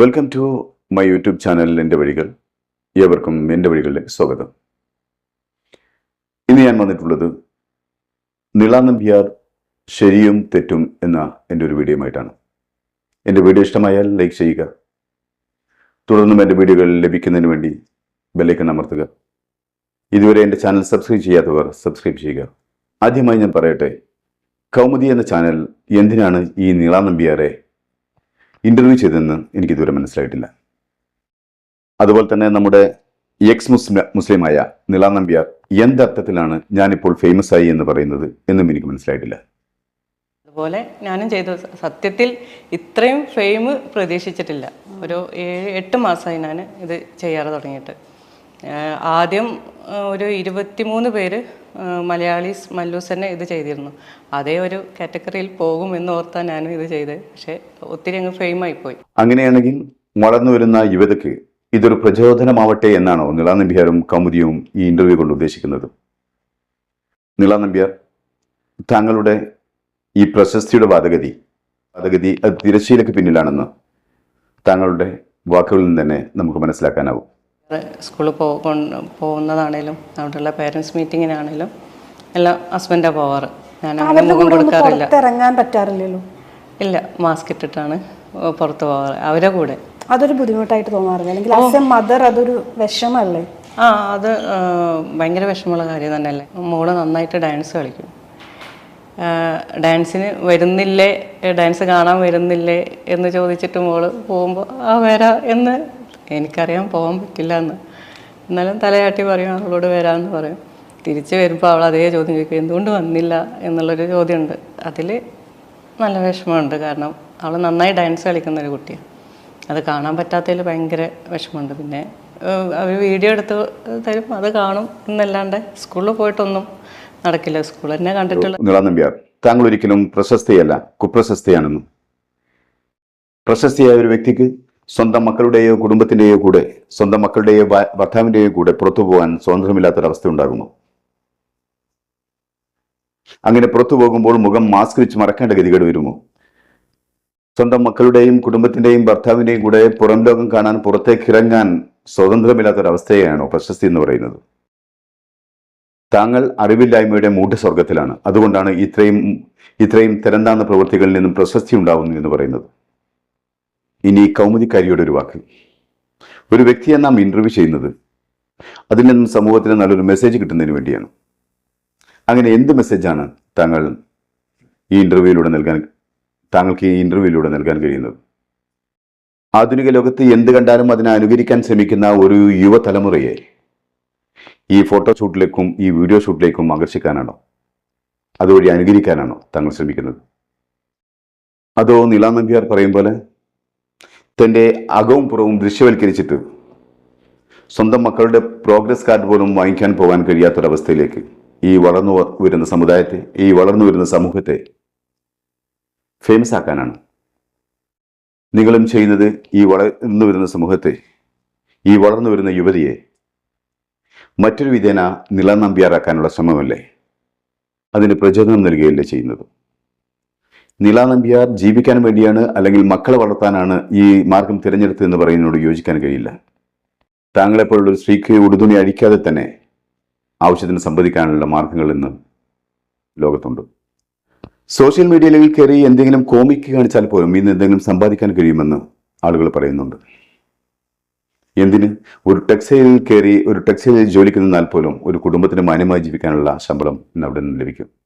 Welcome to my YouTube channel എന്റെ വഴികൾ ഏവർക്കും എന്റെ വഴികളിലേക്ക് സ്വാഗതം. ഇന്ന് ഞാൻ വന്നിട്ടുള്ളത് നിളാനമ്പിയാർ ശരിയും തെറ്റും എന്ന എന്റെ ഒരു വീഡിയോയുമായിട്ടാണ് എന്റെ വീഡിയോ ഇഷ്ടമായാൽ ലൈക്ക് ചെയ്യുക. തുടർന്നും എന്റെ വീഡിയോകൾ ലഭിക്കുന്നതിന് വേണ്ടി ബെല്ലൈക്കൺ അമർത്തുക. ഇതുവരെ എന്റെ ചാനൽ സബ്സ്ക്രൈബ് ചെയ്യാത്തവർ സബ്സ്ക്രൈബ് ചെയ്യുക. ആദ്യമായി ഞാൻ പറയട്ടെ കൗമുദി എന്ന ചാനൽ എന്തിനാണ് ഈ നീളാനമ്പിയാറെ ഇന്റർവ്യൂ ചെയ്തതെന്ന് എനിക്കിതുവരെ മനസ്സിലായിട്ടില്ല. അതുപോലെ തന്നെ നമ്മുടെ എക്സ് മുസ്ലിം മുസ്ലിമായ നിള നമ്പ്യാർ എന്തർത്ഥത്തിലാണ് ഞാനിപ്പോൾ ഫേമസ് ആയി എന്ന് പറയുന്നത് എന്നും എനിക്ക് മനസ്സിലായിട്ടില്ല. അതുപോലെ ഞാനും ചെയ്ത. സത്യത്തിൽ ഇത്രയും ഫെയിം പ്രതീക്ഷിച്ചിട്ടില്ല. ഒരു ഏഴ് എട്ട് മാസമായി ഞാൻ ഇത് ചെയ്യാറ് തുടങ്ങിയിട്ട്. ആദ്യം ഒരു ഇരുപത്തിമൂന്ന് പേര് മലയാളീസ് മല്ലൂസ് തന്നെ ഇത് ചെയ്തിരുന്നു. അതേ ഒരു കാറ്റഗറിയിൽ പോകും എന്ന് ഓർത്താണ് ഞാനും ഇത് ചെയ്തത് പക്ഷേ ഒത്തിരി അങ്ങ് ഫെയിമായി പോയി. അങ്ങനെയാണെങ്കിൽ വളർന്നു വരുന്ന യുവതയ്ക്ക് ഇതൊരു പ്രചോദനമാവട്ടെ എന്നാണോ നിളാ നമ്പ്യാരും കൗമുദിയും ഈ ഇന്റർവ്യൂ കൊണ്ട് ഉദ്ദേശിക്കുന്നത്? നിളാ നമ്പ്യാർ താങ്കളുടെ ഈ പ്രശസ്തിയുടെ വാദഗതി വാദഗതി അത് തിരശ്ശീലക്ക് പിന്നിലാണെന്ന് താങ്കളുടെ വാക്കുകളിൽ നിന്ന് തന്നെ നമുക്ക് മനസ്സിലാക്കാനാവും. സ്കൂളിൽ പോ പോകുന്നതാണേലും അവിടെയുള്ള പേരൻസ് മീറ്റിങ്ങിനാണേലും എല്ലാം ഹസ്ബൻഡാണ് പോവാറ്. ഞാൻ അങ്ങനെ മുഖം കൊടുക്കാറില്ല. പുറത്തിറങ്ങാൻ പറ്റാറില്ലല്ലോ? ഇല്ല മാസ്ക് ഇട്ടിട്ടാണ് പുറത്ത് പോവാറ്. അവരെ കൂടെ. അതൊരു ബുദ്ധിമുട്ടായിട്ട് തോന്നാറില്ല. അല്ലെങ്കിൽ ആസ് എ മദർ അതൊരു വിഷമല്ലേ? ആ അത് ഭയങ്കര വിഷമമുള്ള കാര്യം തന്നെയല്ലേ. മോൾ നന്നായിട്ട് ഡാൻസ് കളിക്കും. ഡാൻസിന് വരുന്നില്ലേ ഡാൻസ് കാണാൻ വരുന്നില്ലേ എന്ന് ചോദിച്ചിട്ട് മോൾ പോകുമ്പോൾ ആ വരാ എന്ന് എനിക്കറിയാൻ പോകാൻ പറ്റില്ല എന്ന് എന്നാലും തലയാട്ടി പറയും അവളോട് വരാമെന്ന് പറയും. തിരിച്ച് വരുമ്പോൾ അവൾ അതേ ചോദ്യം ചോദിക്കും എന്തുകൊണ്ട് വന്നില്ല? എന്നുള്ളൊരു ചോദ്യമുണ്ട്. അതിൽ നല്ല വിഷമമുണ്ട്. കാരണം അവൾ നന്നായി ഡാൻസ് കളിക്കുന്ന ഒരു കുട്ടിയാണ്. അത് കാണാൻ പറ്റാത്തതിൽ ഭയങ്കര വിഷമമുണ്ട്. പിന്നെ അവർ വീഡിയോ എടുത്ത് തരും അത് കാണും എന്നല്ലാണ്ട് സ്കൂളിൽ പോയിട്ടൊന്നും നടക്കില്ല. സ്കൂൾ തന്നെ കണ്ടിട്ടുള്ള താങ്കൾ ഒരിക്കലും പ്രശസ്തിയല്ല കുപ്രശസ്തിയാണെന്നും. പ്രശസ്തിയായ ഒരു വ്യക്തിക്ക് സ്വന്തം മക്കളുടെയോ കുടുംബത്തിന്റെയോ കൂടെ സ്വന്തം മക്കളുടെയോ ഭർത്താവിന്റെയോ കൂടെ പുറത്തു പോകാൻ സ്വാതന്ത്ര്യമില്ലാത്തൊരവസ്ഥ ഉണ്ടാകുന്നു അങ്ങനെ പുറത്തു പോകുമ്പോൾ മുഖം മാസ്ക് വെച്ച് മറക്കേണ്ട ഗതികേട് വരുമോ? സ്വന്തം മക്കളുടെയും കുടുംബത്തിന്റെയും ഭർത്താവിന്റെയും കൂടെ പുറം ലോകം കാണാൻ പുറത്തേക്ക് ഇറങ്ങാൻ സ്വതന്ത്രമില്ലാത്തൊരവസ്ഥയാണോ പ്രശസ്തി എന്ന് പറയുന്നത്? താങ്കൾ അറിവില്ലായ്മയുടെ മൂഢസ്വർഗത്തിലാണ് അതുകൊണ്ടാണ് ഇത്രയും ഇത്രയും തിരന്താന്ന പ്രവൃത്തികളിൽ നിന്നും പ്രശസ്തി ഉണ്ടാവുന്നു എന്ന് പറയുന്നത്. ഇനി കൗമുദിക്കാരിയുടെ ഒരു വാക്ക്. ഒരു വ്യക്തിയെ നാം ഇന്റർവ്യൂ ചെയ്യുന്നത് അതിൽ നിന്നും സമൂഹത്തിന് നല്ലൊരു മെസ്സേജ് കിട്ടുന്നതിന് വേണ്ടിയാണ്. അങ്ങനെ എന്ത് മെസ്സേജാണ് താങ്കൾ ഈ ഇന്റർവ്യൂയിലൂടെ നൽകാൻ താങ്കൾക്ക് ഈ ഇന്റർവ്യൂയിലൂടെ നൽകാൻ കഴിയുന്നത്? ആധുനിക ലോകത്ത് എന്ത് കണ്ടാലും അതിനെ അനുകരിക്കാൻ ശ്രമിക്കുന്ന ഒരു യുവതലമുറയെ ഈ ഫോട്ടോ ഷൂട്ടിലേക്കും ഈ വീഡിയോ ഷൂട്ടിലേക്കും ആകർഷിക്കാനാണോ? അതുവഴി അനുകരിക്കാനാണോ താങ്കൾ ശ്രമിക്കുന്നത്? അതോ നിലാ നമ്പ്യാർ പറയും പോലെ തന്റെ അകവും പുറവും ദൃശ്യവൽക്കരിച്ചിട്ട് സ്വന്തം മക്കളുടെ പ്രോഗ്രസ് കാർഡ് പോലും വാങ്ങിക്കാൻ പോകാൻ കഴിയാത്തൊരവസ്ഥയിലേക്ക് ഈ വളർന്നു വരുന്ന സമുദായത്തെ ഈ വളർന്നു വരുന്ന സമൂഹത്തെ ഫേമസ് ആക്കാനാണ്. നിങ്ങളും ചെയ്യുന്നത് ഈ വളർന്നു വരുന്ന സമൂഹത്തെ ഈ വളർന്നു വരുന്ന യുവതിയെ മറ്റൊരു വിധേന നിലനമ്പ്യാറാക്കാനുള്ള ശ്രമമല്ലേ? അതിന് പ്രചോദനം നൽകുകയല്ലേ ചെയ്യുന്നത്? നില ജീവിക്കാൻ വേണ്ടിയാണ് അല്ലെങ്കിൽ മക്കളെ വളർത്താനാണ് ഈ മാർഗം തിരഞ്ഞെടുത്തതെന്ന് പറയുന്നതിനോട് യോജിക്കാൻ കഴിയില്ല. താങ്കളെപ്പോലുള്ള ഒരു സ്ത്രീക്ക് ഉടുതുണി അഴിക്കാതെ തന്നെ ആവശ്യത്തിന് സംവദിക്കാനുള്ള മാർഗങ്ങൾ ഇന്ന് ലോകത്തുണ്ട്. സോഷ്യൽ മീഡിയയിൽ കയറി എന്തെങ്കിലും കോമിക്ക് കാണിച്ചാൽ പോലും ഇന്ന് എന്തെങ്കിലും സമ്പാദിക്കാൻ കഴിയുമെന്ന് ആളുകൾ പറയുന്നുണ്ട്. എന്തിന്? ഒരു ടെക്സ്റ്റൈലിൽ കയറി ഒരു ടെക്സ്റ്റൈലിൽ ജോലിക്ക് നിന്നാൽ പോലും ഒരു കുടുംബത്തിന് മാന്യമായി ജീവിക്കാനുള്ള ശമ്പളം ഇന്ന് അവിടെ നിന്ന് ലഭിക്കും.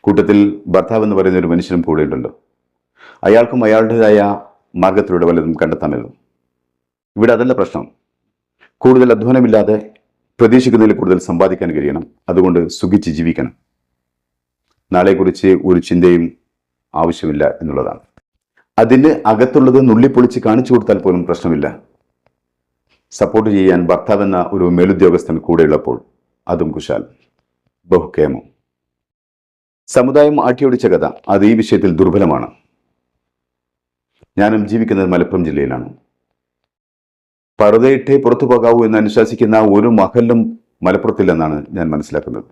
കൂട്ടത്തിൽ ഭർത്താവ് എന്ന് പറയുന്ന ഒരു മനുഷ്യനും കൂടെ ഉണ്ടല്ലോ. അയാൾക്കും അയാളുടേതായ മാർഗത്തിലൂടെ വല്ലതും കണ്ടെത്താമല്ലോ ഇവിടെ അതല്ല പ്രശ്നം. കൂടുതൽ അധ്വാനമില്ലാതെ പ്രതീക്ഷിക്കുന്നതിൽ കൂടുതൽ സമ്പാദിക്കാൻ കഴിയണം. അതുകൊണ്ട് സുഖിച്ച് ജീവിക്കണം. നാളെക്കുറിച്ച് ഒരു ചിന്തയും ആവശ്യമില്ല എന്നുള്ളതാണ്. അതിന് അകത്തുള്ളത് നുള്ളിപ്പൊളിച്ച് കാണിച്ചു കൊടുത്താൽ പോലും പ്രശ്നമില്ല. സപ്പോർട്ട് ചെയ്യാൻ ഭർത്താവെന്ന ഒരു മേലുദ്യോഗസ്ഥൻ കൂടെയുള്ളപ്പോൾ അതും കുശാൽ. ബഹുക്കേമം സമുദായം ആട്ടിയൊടിച്ച കഥ അത് ഈ വിഷയത്തിൽ ദുർബലമാണ്. ഞാനും ജീവിക്കുന്നത് മലപ്പുറം ജില്ലയിലാണ്. പറുതയിട്ടേ പുറത്തു പോകാവൂ എന്ന് അനുശാസിക്കുന്ന ഒരു മഹലും മലപ്പുറത്തില്ലെന്നാണ് ഞാൻ മനസ്സിലാക്കുന്നത്.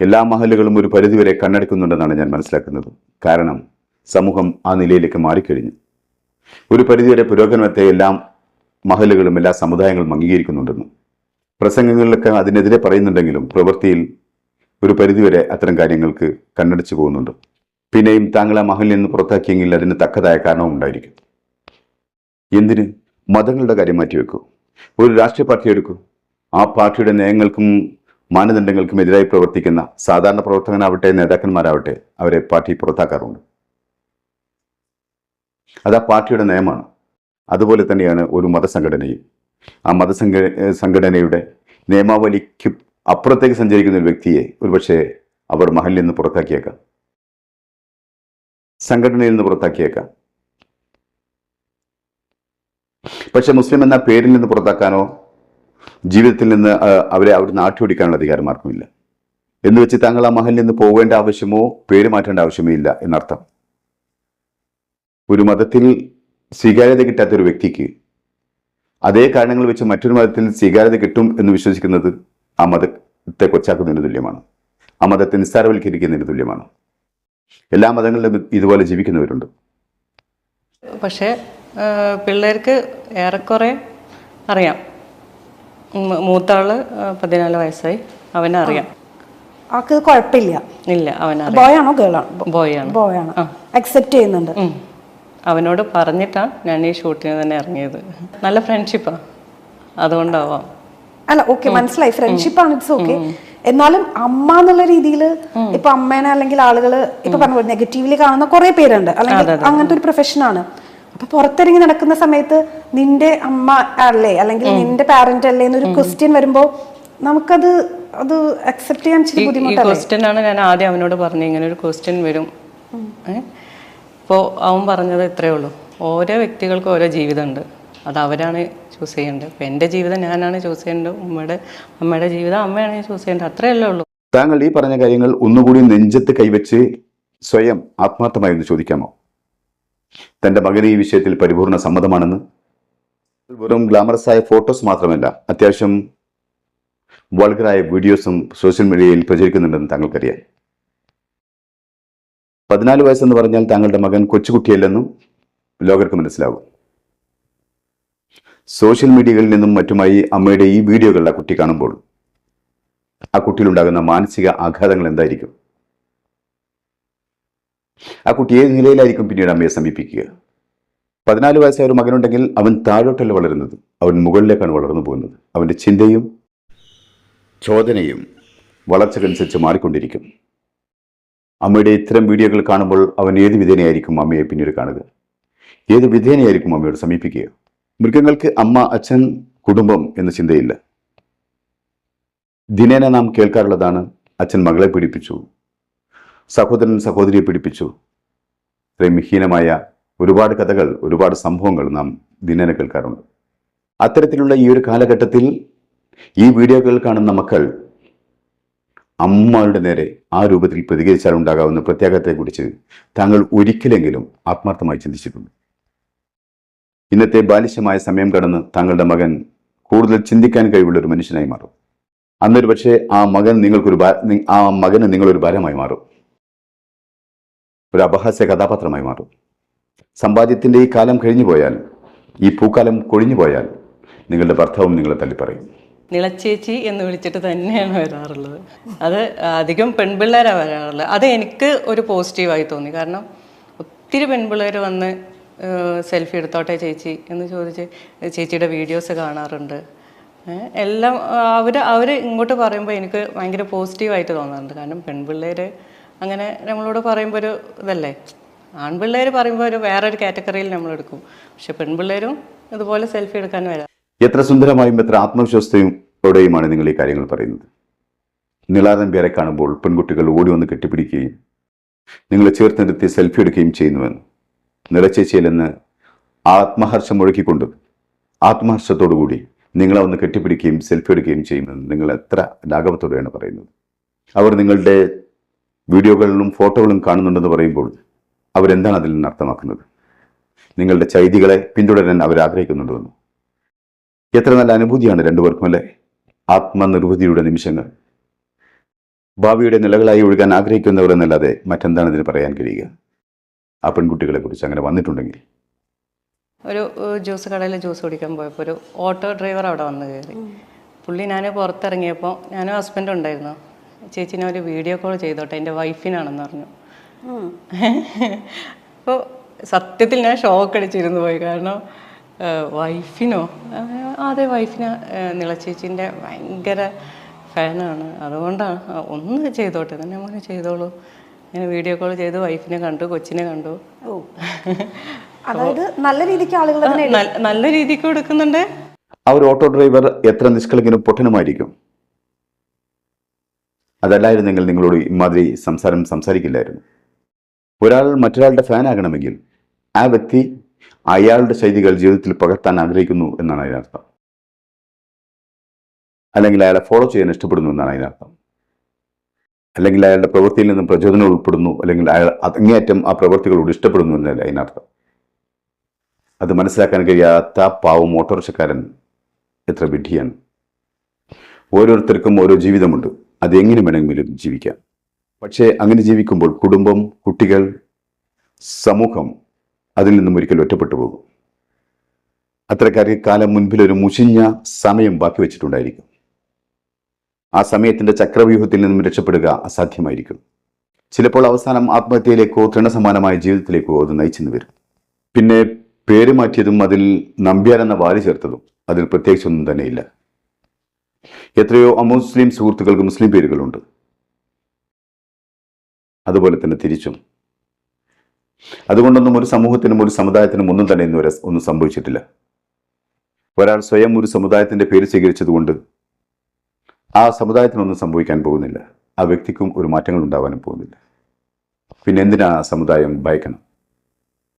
എല്ലാ മഹലുകളും ഒരു പരിധിവരെ കണ്ണടക്കുന്നുണ്ടെന്നാണ് ഞാൻ മനസ്സിലാക്കുന്നത്. കാരണം സമൂഹം ആ നിലയിലേക്ക് മാറിക്കഴിഞ്ഞു. ഒരു പരിധിവരെ പുരോഗമനത്തെ എല്ലാം മഹലുകളും എല്ലാ സമുദായങ്ങളും അംഗീകരിക്കുന്നുണ്ടെന്നും പ്രസംഗങ്ങളിലൊക്കെ അതിനെതിരെ പറയുന്നുണ്ടെങ്കിലും പ്രവൃത്തിയിൽ ഒരു പരിധിവരെ അത്തരം കാര്യങ്ങൾക്ക് കണ്ണടച്ചു പോകുന്നുണ്ട്. പിന്നെയും താങ്കൾ ആ മഹലിൽ നിന്ന് പുറത്താക്കിയെങ്കിൽ അതിന് തക്കതായ കാരണവും ഉണ്ടായിരിക്കും. എന്തിന്? മതങ്ങളുടെ കാര്യം മാറ്റിവെക്കൂ. ഒരു രാഷ്ട്രീയ പാർട്ടി എടുക്കൂ. ആ പാർട്ടിയുടെ നയങ്ങൾക്കും മാനദണ്ഡങ്ങൾക്കും എതിരായി പ്രവർത്തിക്കുന്ന സാധാരണ പ്രവർത്തകനാവട്ടെ നേതാക്കന്മാരാവട്ടെ അവരെ പാർട്ടി പുറത്താക്കാറുണ്ട്. അത് ആ പാർട്ടിയുടെ നയമാണ്. അതുപോലെ തന്നെയാണ് ഒരു മതസംഘടനയും. ആ മതസംഘ സംഘടനയുടെ നിയമാവലിക്ക് അപ്പുറത്തേക്ക് സഞ്ചരിക്കുന്ന ഒരു വ്യക്തിയെ ഒരുപക്ഷെ അവർ മഹലിൽ നിന്ന് പുറത്താക്കിയേക്കാം. സംഘടനയിൽ നിന്ന് പുറത്താക്കിയേക്കാം. പക്ഷെ മുസ്ലിം എന്ന പേരിൽ നിന്ന് പുറത്താക്കാനോ ജീവിതത്തിൽ നിന്ന് അവരെ അവിടുന്ന് ആട്ടിയോടിക്കാനുള്ള അധികാരം ആർക്കുമില്ല. എന്ന് വെച്ച് താങ്കൾ ആ മഹലിൽ നിന്ന് പോകേണ്ട ആവശ്യമോ പേര് മാറ്റേണ്ട ആവശ്യമോ ഇല്ല എന്നർത്ഥം. ഒരു മതത്തിൽ സ്വീകാര്യത കിട്ടാത്ത ഒരു വ്യക്തിക്ക് അതേ കാരണങ്ങൾ വെച്ച് മറ്റൊരു മതത്തിൽ സ്വീകാര്യത കിട്ടും എന്ന് വിശ്വസിക്കുന്നത് ആ മതത്തെ കൊച്ചാക്കുന്നതിന് തുല്യമാണ്. ആ മതത്തെ നിസ്സാരവൽക്കരിക്കുന്നതിന് തുല്യമാണ്. എല്ലാ മതങ്ങളിലും ഇതുപോലെ ജീവിക്കുന്നവരുണ്ട്. പക്ഷേ പിള്ളേർക്ക് ഏറെക്കുറെ അറിയാം. മൂത്താൾ പതിനാല് വയസ്സായി. അവനറിയാം ആൾക്ക് കുഴപ്പമില്ല. ഇല്ല അവനറിയാം. ബോയ് ആണോ ഗേൾ ആണോ ബോയ് ആണ് ബോയ് ആണ് അക്സെപ്റ്റ് ചെയ്യുന്നുണ്ട്. അവനോട് പറഞ്ഞിട്ടാണ് ഞാൻ ഈ ഷൂട്ടിന് തന്നെ ഇറങ്ങിയത്. നല്ല ഫ്രണ്ട്ഷിപ്പാണ് അതുകൊണ്ടാവാം. അല്ല ഓക്കെ മനസ്സിലായി. ഫ്രണ്ട്ഷിപ്പ് ആണ് ഇറ്റ്സ് ഓക്കെ എന്നാലും അമ്മ എന്നുള്ള രീതിയിൽ ഇപ്പൊ അമ്മേനെ അല്ലെങ്കിൽ ആളുകൾ ഇപ്പൊ പറഞ്ഞ നെഗറ്റീവ്ലി കാണുന്ന കുറെ പേരുണ്ട്. അല്ലെങ്കിൽ അങ്ങനത്തെ ഒരു പ്രൊഫഷൻ ആണ്. അപ്പൊ പുറത്തിറങ്ങി നടക്കുന്ന സമയത്ത് നിന്റെ അമ്മ അല്ലേ അല്ലെങ്കിൽ നിന്റെ പാരന്റ് അല്ലേ എന്നൊരു ക്വസ്റ്റ്യൻ വരുമ്പോ നമുക്കത് അത് അക്സെപ്റ്റ് ചെയ്യാൻ ഇച്ചിരി ഈ ക്വസ്റ്റ്യൻ ആണ് ഞാൻ ആദ്യം അവനോട് പറഞ്ഞു ഇങ്ങനെ ഒരു ക്വസ്റ്റ്യൻ വരും. ഇപ്പോൾ അവൻ പറഞ്ഞത് ഇത്രയേ ഉള്ളൂ. ഓരോ വ്യക്തികൾക്കും ഓരോ ജീവിതമുണ്ട്. അത് അവരാണ് ചൂസ് ചെയ്യേണ്ടത്. അപ്പം എന്റെ ജീവിതം ഞാനാണ് ചൂസ് ചെയ്യേണ്ടത്. ഉമ്മയുടെ അമ്മയുടെ ജീവിതം അമ്മയാണ് ചൂസ് ചെയ്യേണ്ടത്. അത്രയല്ലേ ഉള്ളൂ താങ്കൾ ഈ പറഞ്ഞ കാര്യങ്ങൾ ഒന്നുകൂടി നെഞ്ചത്ത് കൈവച്ച് സ്വയം ആത്മാർത്ഥമായി ഒന്ന് ചോദിക്കാമോ? തന്റെ മകന് ഈ വിഷയത്തിൽ പരിപൂർണ സമ്മതമാണെന്ന്? വെറും ഗ്ലാമറസ് ആയ ഫോട്ടോസ് മാത്രമല്ല അത്യാവശ്യം വൾഗറായ വീഡിയോസും സോഷ്യൽ മീഡിയയിൽ പ്രചരിക്കുന്നുണ്ടെന്ന് താങ്കൾക്കറിയാം. പതിനാല് വയസ്സെന്ന് പറഞ്ഞാൽ താങ്കളുടെ മകൻ കൊച്ചുകുട്ടിയല്ലെന്നും ലോകർക്ക് മനസ്സിലാവും. സോഷ്യൽ മീഡിയകളിൽ നിന്നും മറ്റുമായി അമ്മയുടെ ഈ വീഡിയോകൾ ആ കുട്ടി കാണുമ്പോൾ ആ കുട്ടിയിലുണ്ടാകുന്ന മാനസിക ആഘാതങ്ങൾ എന്തായിരിക്കും? ആ കുട്ടി ഏത് നിലയിലായിരിക്കും പിന്നീട് അമ്മയെ സമീപിക്കുക? പതിനാല് വയസ്സായ ഒരു മകനുണ്ടെങ്കിൽ അവൻ താഴോട്ടല്ല വളരുന്നത്. അവൻ മുകളിലേക്കാണ് വളർന്നു പോകുന്നത്. അവന്റെ ചിന്തയും ചോദനയും വളർച്ചക്കനുസരിച്ച് മാറിക്കൊണ്ടിരിക്കും. അമ്മയുടെ ഇത്തരം വീഡിയോകൾ കാണുമ്പോൾ അവൻ ഏത് വിധേനയായിരിക്കും അമ്മയെ പിന്നീട് കാണുക? ഏത് വിധേനയായിരിക്കും അമ്മയോട് സമീപിക്കുക? മൃഗങ്ങൾക്ക് അമ്മ അച്ഛൻ കുടുംബം എന്ന ചിന്തയില്ല. ദിനേന നാം കേൾക്കാറുള്ളതാണ് അച്ഛൻ മകളെ പീഡിപ്പിച്ചു സഹോദരൻ സഹോദരിയെ പീഡിപ്പിച്ചു. ഇത്രയും ഹീനമായ ഒരുപാട് കഥകൾ ഒരുപാട് സംഭവങ്ങൾ നാം ദിനേന കേൾക്കാറുണ്ട്. അത്തരത്തിലുള്ള ഈ ഒരു കാലഘട്ടത്തിൽ ഈ വീഡിയോകൾ കാണുന്ന മക്കൾ അമ്മയുടെ നേരെ ആ രൂപത്തിൽ പ്രതികരിച്ചാൽ ഉണ്ടാകാവുന്ന പ്രത്യാഘാതത്തെക്കുറിച്ച് താങ്കൾ ഒരിക്കലെങ്കിലും ആത്മാർത്ഥമായി ചിന്തിച്ചിട്ടുണ്ട്? ഇന്നത്തെ ബാലിശമായ സമയം കടന്ന് താങ്കളുടെ മകൻ കൂടുതൽ ചിന്തിക്കാൻ കഴിവുള്ള ഒരു മനുഷ്യനായി മാറും. അന്നൊരു പക്ഷേ ആ മകൻ നിങ്ങൾക്കൊരു ആ മകന് നിങ്ങളൊരു ഭാരമായി മാറും. ഒരു അപഹാസ്യ കഥാപാത്രമായി മാറും. സമ്പാദ്യത്തിന്റെ ഈ കാലം കഴിഞ്ഞു പോയാൽ ഈ പൂക്കാലം കൊഴിഞ്ഞു പോയാൽ നിങ്ങളുടെ ഭർത്താവും നിങ്ങളെ തള്ളിപ്പറയും. നിളച്ചേച്ചി എന്ന് വിളിച്ചിട്ട് തന്നെയാണ് വരാറുള്ളത്. അത് അധികം പെൺപിള്ളേരാണ് വരാറുള്ളത്. അത് എനിക്ക് ഒരു പോസിറ്റീവായി തോന്നി. കാരണം ഒത്തിരി പെൺപിള്ളേർ വന്ന് സെൽഫി എടുത്തോട്ടെ ചേച്ചി എന്ന് ചോദിച്ച് ചേച്ചിയുടെ വീഡിയോസ് കാണാറുണ്ട്. എല്ലാം അവർ അവർ ഇങ്ങോട്ട് പറയുമ്പോൾ എനിക്ക് ഭയങ്കര പോസിറ്റീവായിട്ട് തോന്നാറുണ്ട്. കാരണം പെൺപിള്ളേർ അങ്ങനെ നമ്മളോട് പറയുമ്പോൾ ഒരു ഇതല്ലേ? ആൺപിള്ളേർ പറയുമ്പോൾ ഒരു വേറൊരു കാറ്റഗറിയിൽ നമ്മൾ എടുക്കും. പക്ഷെ പെൺപിള്ളേരും ഇതുപോലെ സെൽഫി എടുക്കാൻ വരാം എത്ര സുന്ദരമായും എത്ര ആത്മവിശ്വാസത്തോടെയുമാണ് നിങ്ങൾ ഈ കാര്യങ്ങൾ പറയുന്നത്? നിളാതൻ പേരെ കാണുമ്പോൾ പെൺകുട്ടികൾ ഓടി വന്ന് കെട്ടിപ്പിടിക്കുകയും നിങ്ങളെ ചേർത്ത് നിർത്തി സെൽഫി എടുക്കുകയും ചെയ്യുന്നുവെന്ന്. നിളച്ചേച്ചിയിൽ നിന്ന് ആത്മഹർഷം ഒഴുക്കിക്കൊണ്ട് ആത്മഹർഷത്തോടുകൂടി നിങ്ങളെ ഒന്ന് കെട്ടിപ്പിടിക്കുകയും സെൽഫി എടുക്കുകയും ചെയ്യുമെന്ന് നിങ്ങൾ എത്ര ലാഘവത്തോടെയാണ് പറയുന്നത്. അവർ നിങ്ങളുടെ വീഡിയോകളിലും ഫോട്ടോകളും കാണുന്നുണ്ടെന്ന് പറയുമ്പോൾ അവരെന്താണ് അതിൽ നിന്ന് അർത്ഥമാക്കുന്നത്? നിങ്ങളുടെ ചൈതികളെ പിന്തുടരാൻ അവർ ആഗ്രഹിക്കുന്നുണ്ടെന്ന് എത്ര നല്ല അനുഭൂതിയാണ് രണ്ടുപേർക്കും അല്ലേ? ആത്മനിർവൃതിയുടെ നിമിഷങ്ങൾ. ഭാവിയുടെ നിലകളായി ഒഴുകാൻ ആഗ്രഹിക്കുന്നവർ എന്നല്ലാതെ മറ്റെന്താണ് ഇതിന് പറയാൻ കഴിയുക? ആ പെൺകുട്ടികളെ കുറിച്ച് അങ്ങനെ വന്നിട്ടുണ്ടെങ്കിൽ? ഒരു ജ്യൂസ് കടയിൽ ജ്യൂസ് കുടിക്കാൻ പോയപ്പോൾ ഒരു ഓട്ടോ ഡ്രൈവർ അവിടെ വന്ന് കയറി. പുള്ളി ഞാൻ പുറത്തിറങ്ങിയപ്പോൾ ഞാനും ഹസ്ബൻഡ് ഉണ്ടായിരുന്നു. ചേച്ചി ഞാൻ ഒരു വീഡിയോ കോൾ ചെയ്തോട്ടെ എന്റെ വൈഫിനാണെന്ന് പറഞ്ഞു. അപ്പോൾ സത്യത്തിൽ ഞാൻ ഷോക്ക് അടിച്ചിരുന്നു പോയി. കാരണം വൈഫിനോ? അതെ വൈഫിന് നിളച്ചേച്ചിന്റെ ഭയങ്കര ഫാനാണ് അതുകൊണ്ടാണ് ഒന്ന് ചെയ്തോട്ടെ. തന്നെ മോനെ ചെയ്തോളൂ. ഞാൻ വീഡിയോ കോൾ ചെയ്ത് വൈഫിനെ കണ്ടു കൊച്ചിനെ കണ്ടു. അതായത് നല്ല രീതിക്ക് ആളുകൾ നല്ല രീതിക്ക് കൊടുക്കുന്നുണ്ട്. ആ ഒരു ഓട്ടോ ഡ്രൈവർ എത്ര നിഷ്കളങ്കനും പൊട്ടനുമായിരിക്കും? അതല്ലായിരുന്നെങ്കിൽ നിങ്ങളോട് ഇമാതിരി സംസാരം സംസാരിക്കില്ലായിരുന്നു. ഒരാൾ മറ്റൊരാളുടെ ഫാൻ ആകണമെങ്കിൽ ആ വ്യക്തി അയാളുടെ ശൈലികൾ ജീവിതത്തിൽ പകർത്താൻ ആഗ്രഹിക്കുന്നു എന്നാണ് അതിനർത്ഥം. അല്ലെങ്കിൽ അയാളെ ഫോളോ ചെയ്യാൻ ഇഷ്ടപ്പെടുന്നു എന്നാണ് അതിനർത്ഥം. അല്ലെങ്കിൽ അയാളുടെ പ്രവൃത്തിയിൽ നിന്ന് പ്രചോദനം ഉൾപ്പെടുന്നു അല്ലെങ്കിൽ അയാൾ അങ്ങേയറ്റം ആ പ്രവൃത്തികളോട് ഇഷ്ടപ്പെടുന്നു എന്നല്ല അതിനർത്ഥം? അത് മനസ്സിലാക്കാൻ കഴിയാത്ത പാവം ഓട്ടോറിക്ഷക്കാരൻ എത്ര വിഡ്ഢിയാണ്. ഓരോരുത്തർക്കും ഓരോ ജീവിതമുണ്ട്. അതെങ്ങനെ വേണമെങ്കിലും ജീവിക്കാം. പക്ഷേ അങ്ങനെ ജീവിക്കുമ്പോൾ കുടുംബം കുട്ടികൾ സമൂഹം അതിൽ നിന്നും ഒരിക്കലും ഒറ്റപ്പെട്ടു പോകും. അത്തരക്കാർക്ക് കാലം മുൻപിൽ ഒരു മുഷിഞ്ഞ സമയം ബാക്കി വെച്ചിട്ടുണ്ടായിരിക്കും. ആ സമയത്തിന്റെ ചക്രവ്യൂഹത്തിൽ നിന്നും രക്ഷപ്പെടുക അസാധ്യമായിരിക്കും. ചിലപ്പോൾ അവസാനം ആത്മഹത്യയിലേക്കോ തൃണസമാനമായ ജീവിതത്തിലേക്കോ അത് നയിച്ചെന്ന് വരും. പിന്നെ പേര് മാറ്റിയതും അതിൽ നമ്പ്യാർ എന്ന വാൽ ചേർത്തതും അതിൽ പ്രത്യേകിച്ചൊന്നും തന്നെയില്ല. എത്രയോ അമുസ്ലിം സുഹൃത്തുക്കൾക്ക് മുസ്ലിം പേരുകളുണ്ട്. അതുപോലെ തന്നെ തിരിച്ചും. അതുകൊണ്ടൊന്നും ഒരു സമൂഹത്തിനും ഒരു സമുദായത്തിനും ഒന്നും തന്നെ ഇന്നുവരെ ഒന്നും സംഭവിച്ചിട്ടില്ല. ഒരാൾ സ്വയം ഒരു സമുദായത്തിന്റെ പേര് സ്വീകരിച്ചതുകൊണ്ട് ആ സമുദായത്തിനൊന്നും സംഭവിക്കാൻ പോകുന്നില്ല. ആ വ്യക്തിക്കും ഒരു മാറ്റങ്ങൾ ഉണ്ടാവാനും പോകുന്നില്ല. പിന്നെ എന്തിനാ ആ സമുദായം ഭയക്കണം?